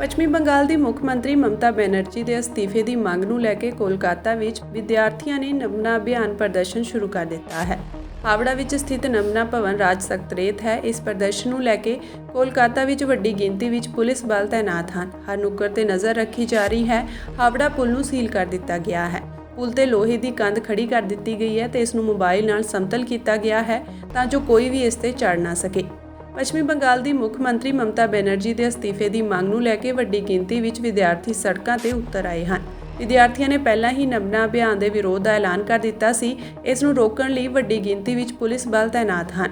ਪੱਛਮੀ ਬੰਗਾਲ ਦੀ ਮੁੱਖ ਮੰਤਰੀ ਮਮਤਾ ਬੈਨਰਜੀ ਦੇ ਅਸਤੀਫੇ ਦੀ ਮੰਗ ਨੂੰ ਲੈ ਕੇ ਕੋਲਕਾਤਾ ਵਿੱਚ ਵਿਦਿਆਰਥੀਆਂ ਨੇ ਨਮਨਾ ਅਭਿਆਨ ਪ੍ਰਦਰਸ਼ਨ ਸ਼ੁਰੂ ਕਰ ਦਿੱਤਾ ਹੈ। ਹਾਵੜਾ ਵਿੱਚ ਸਥਿਤ ਨਮਨਾ ਭਵਨ ਰਾਜ ਸਕੱਤਰੇਤ ਹੈ। ਇਸ ਪ੍ਰਦਰਸ਼ਨ ਨੂੰ ਲੈ ਕੇ ਕੋਲਕਾਤਾ ਵਿੱਚ ਵੱਡੀ ਗਿਣਤੀ ਵਿੱਚ ਪੁਲਿਸ ਬਲ ਤਾਇਨਾਤ ਹਨ। ਹਰ ਨੁੱਕਰ ਤੇ ਨਜ਼ਰ ਰੱਖੀ ਜਾ ਰਹੀ ਹੈ। ਹਾਵੜਾ ਪੁਲ ਨੂੰ ਸੀਲ ਕਰ ਦਿੱਤਾ ਗਿਆ ਹੈ। ਪੁਲ ਤੇ ਲੋਹੇ ਦੀ ਕੰਧ ਖੜੀ ਕਰ ਦਿੱਤੀ ਗਈ ਹੈ ਤੇ ਇਸ ਨੂੰ ਮੋਬਾਈਲ ਨਾਲ ਸਮਤਲ ਕੀਤਾ ਗਿਆ ਹੈ ਤਾਂ ਜੋ ਕੋਈ ਵੀ ਇਸ ਤੇ ਚੜ ਨਾ ਸਕੇ। ਪੱਛਮੀ ਬੰਗਾਲ ਦੀ ਮੁੱਖ ਮੰਤਰੀ ਮਮਤਾ ਬੈਨਰਜੀ ਦੇ ਅਸਤੀਫੇ ਦੀ ਮੰਗ ਨੂੰ ਲੈ ਕੇ ਵੱਡੀ ਗਿਣਤੀ ਵਿੱਚ ਵਿਦਿਆਰਥੀ ਸੜਕਾਂ ਤੇ ਉਤਰ ਆਏ ਹਨ। ਵਿਦਿਆਰਥੀਆਂ ਨੇ ਪਹਿਲਾਂ ਹੀ ਨਮਨਾ ਅਭਿਆਨ ਦੇ ਵਿਰੋਧ ਦਾ ਐਲਾਨ ਕਰ ਦਿੱਤਾ ਸੀ। ਇਸ ਨੂੰ ਰੋਕਣ ਲਈ ਵੱਡੀ ਗਿਣਤੀ ਵਿੱਚ ਪੁਲਿਸ ਬਲ ਤਾਇਨਾਤ ਹਨ।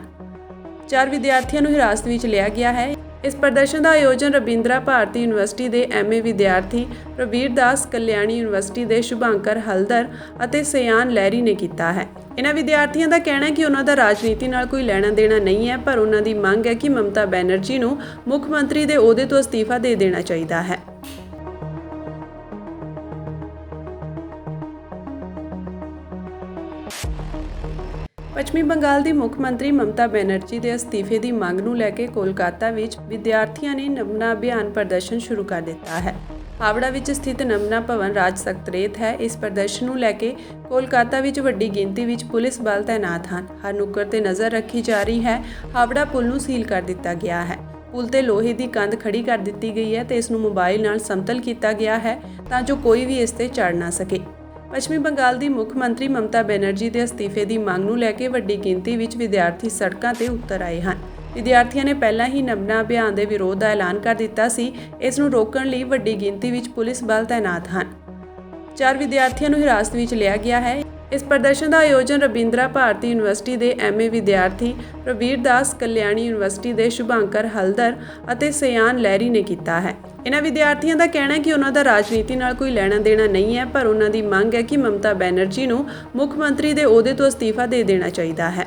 ਚਾਰ ਵਿਦਿਆਰਥੀਆਂ ਨੂੰ ਹਿਰਾਸਤ ਵਿੱਚ ਲਿਆ ਗਿਆ ਹੈ। ਇਸ ਪ੍ਰਦਰਸ਼ਨ ਦਾ ਆਯੋਜਨ ਰਬਿੰਦਰਾ ਭਾਰਤੀ ਯੂਨੀਵਰਸਿਟੀ ਦੇ ਐਮਏ ਵਿਦਿਆਰਥੀ ਰਵੀਰ ਦਾਸ ਕਲਿਆਣੀ ਯੂਨੀਵਰਸਿਟੀ ਦੇ ਸ਼ੁਭਾਂਕਰ ਹਲਦਰ ਅਤੇ ਸਿਆਨ ਲਹਿਰੀ ਨੇ ਕੀਤਾ ਹੈ। ਇਹਨਾਂ ਵਿਦਿਆਰਥੀਆਂ ਦਾ ਕਹਿਣਾ ਹੈ ਕਿ ਉਹਨਾਂ ਦਾ ਰਾਜਨੀਤੀ ਨਾਲ ਕੋਈ ਲੈਣਾ ਦੇਣਾ ਨਹੀਂ ਹੈ, ਪਰ ਉਹਨਾਂ ਦੀ ਮੰਗ ਹੈ ਕਿ ਮਮਤਾ ਬੈਨਰਜੀ ਨੂੰ ਮੁੱਖ ਮੰਤਰੀ ਦੇ ਅਹੁਦੇ ਤੋਂ ਅਸਤੀਫਾ ਦੇ ਦੇਣਾ ਚਾਹੀਦਾ ਹੈ। ਪੱਛਮੀ ਬੰਗਾਲ ਦੀ ਮੁੱਖ ਮੰਤਰੀ ਮਮਤਾ ਬੈਨਰਜੀ ਦੇ ਅਸਤੀਫੇ ਦੀ ਮੰਗ ਨੂੰ ਲੈ ਕੇ ਕੋਲਕਾਤਾ ਵਿੱਚ ਵਿਦਿਆਰਥੀਆਂ ਨੇ ਨਮਨਾ ਅਭਿਆਨ ਪ੍ਰਦਰਸ਼ਨ ਸ਼ੁਰੂ ਕਰ ਦਿੱਤਾ ਹੈ। ਹਾਵੜਾ ਵਿੱਚ ਸਥਿਤ ਨਮਨਾ ਭਵਨ ਰਾਜ ਸਕੱਤਰੇਤ ਹੈ। ਇਸ ਪ੍ਰਦਰਸ਼ਨ ਨੂੰ ਲੈ ਕੇ ਕੋਲਕਾਤਾ ਵਿੱਚ ਵੱਡੀ ਗਿਣਤੀ ਵਿੱਚ ਪੁਲਿਸ ਬਲ ਤਾਇਨਾਤ ਹਨ। ਹਰ ਨੁੱਕਰ ਤੇ ਨਜ਼ਰ ਰੱਖੀ ਜਾ ਰਹੀ ਹੈ। ਹਾਵੜਾ ਪੁਲ ਨੂੰ ਸੀਲ ਕਰ ਦਿੱਤਾ ਗਿਆ ਹੈ। ਪੁਲ ਤੇ ਲੋਹੇ ਦੀ ਕੰਧ ਖੜੀ ਕਰ ਦਿੱਤੀ ਗਈ ਹੈ ਤੇ ਇਸ ਨੂੰ ਮੋਬਾਈਲ ਨਾਲ ਸਮਤਲ ਕੀਤਾ ਗਿਆ ਹੈ ਤਾਂ ਜੋ ਕੋਈ ਵੀ ਇਸ ਤੇ ਚੜ ਨਾ ਸਕੇ। ਪੱਛਮੀ ਬੰਗਾਲ ਦੀ ਮੁੱਖ ਮੰਤਰੀ ਮਮਤਾ ਬੈਨਰਜੀ ਦੇ ਅਸਤੀਫੇ ਦੀ ਮੰਗ ਨੂੰ ਲੈ ਕੇ ਵੱਡੀ ਗਿਣਤੀ ਵਿੱਚ ਵਿਦਿਆਰਥੀ ਸੜਕਾਂ ਤੇ ਉਤਰ ਆਏ ਹਨ। ਵਿਦਿਆਰਥੀਆਂ ਨੇ ਪਹਿਲਾਂ ਹੀ ਨਮਨਾ ਅਭਿਆਨ ਦੇ ਵਿਰੋਧ ਦਾ ਐਲਾਨ ਕਰ ਦਿੱਤਾ ਸੀ। ਇਸ ਨੂੰ ਰੋਕਣ ਲਈ ਵੱਡੀ ਗਿਣਤੀ ਵਿੱਚ ਪੁਲਿਸ ਬਲ ਤਾਇਨਾਤ ਹਨ। ਚਾਰ ਵਿਦਿਆਰਥੀਆਂ ਨੂੰ ਹਿਰਾਸਤ ਵਿੱਚ ਲਿਆ ਗਿਆ ਹੈ। ਇਸ ਪ੍ਰਦਰਸ਼ਨ ਦਾ ਆਯੋਜਨ ਰਬਿੰਦਰਾ ਭਾਰਤੀ ਯੂਨੀਵਰਸਿਟੀ ਦੇ ਐਮਏ ਵਿਦਿਆਰਥੀ ਰਵੀਰ ਦਾਸ ਕਲਿਆਣੀ ਯੂਨੀਵਰਸਿਟੀ ਦੇ ਸ਼ੁਭਾਂਕਰ ਹਲਦਰ ਅਤੇ ਸਿਆਨ ਲਹਿਰੀ ਨੇ ਕੀਤਾ ਹੈ। ਇਹਨਾਂ ਵਿਦਿਆਰਥੀਆਂ ਦਾ ਕਹਿਣਾ ਹੈ ਕਿ ਉਹਨਾਂ ਦਾ ਰਾਜਨੀਤੀ ਨਾਲ ਕੋਈ ਲੈਣਾ ਦੇਣਾ ਨਹੀਂ ਹੈ, ਪਰ ਉਹਨਾਂ ਦੀ ਮੰਗ ਹੈ ਕਿ ਮਮਤਾ ਬੈਨਰਜੀ ਨੂੰ ਮੁੱਖ ਮੰਤਰੀ ਦੇ ਅਹੁਦੇ ਤੋਂ ਅਸਤੀਫਾ ਦੇ ਦੇਣਾ ਚਾਹੀਦਾ ਹੈ।